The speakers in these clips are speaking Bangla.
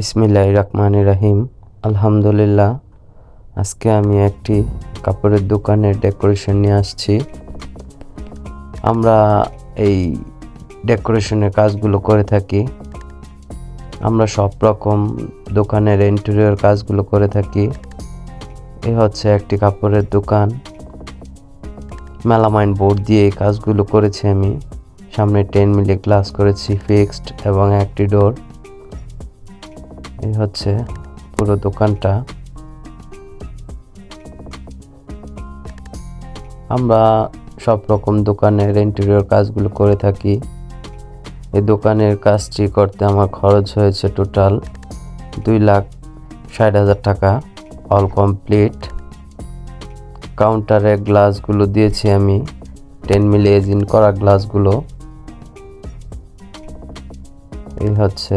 বিসমিল্লাহ রহমান রাহিম। আলহামদুলিল্লাহ, আজকে আমি একটি কাপড়ের দোকানের ডেকোরেশন নিয়ে আসছি। আমরা এই ডেকোরেশনের কাজগুলো করে থাকি। আমরা সব রকম দোকানের ইন্টেরিয়র কাজগুলো করে থাকি। এ হচ্ছে একটি কাপড়ের দোকান। মেলামাইন বোর্ড দিয়ে এই কাজগুলো করেছি আমি। সামনে টেন মিলি গ্লাস করেছি ফিক্সড এবং একটি ডোর এই হচ্ছে পুরো দোকানটা। আমরা সব রকম দোকানের ইন্টেরিয়র কাজগুলো করে থাকি। এই দোকানের কাজটি করতে আমার খরচ হয়েছে টোটাল দুই লাখ ষাট হাজার টাকা অল কমপ্লিট কাউন্টারে গ্লাসগুলো দিয়েছি আমি টেন মিলি এজিন করা গ্লাসগুলো এই হচ্ছে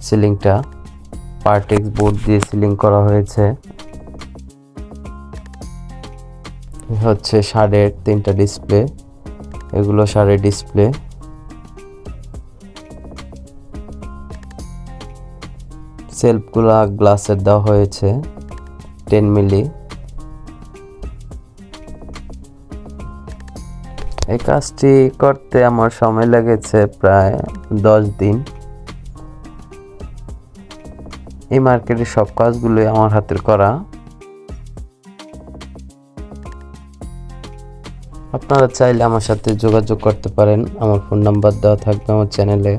সিলিংটা পার্টেক্স বোর্ড দিয়ে সিলিং করা হয়েছে। হচ্ছে শাড়ের তিনটা ডিসপ্লে এগুলো শাড়ের ডিসপ্লে সেলফগুলা গ্লাসের দেওয়া হয়েছে টেন মিলি। এই কাজটি করতে আমার সময় লেগেছে প্রায় দশ দিন। এই মার্কেটের সব কাজগুলোই আমার হাতের করা। আপনারা চাইলে আমার সাথে যোগাযোগ করতে পারেন। আমার ফোন নাম্বার দেওয়া থাকবে আমার চ্যানেলে।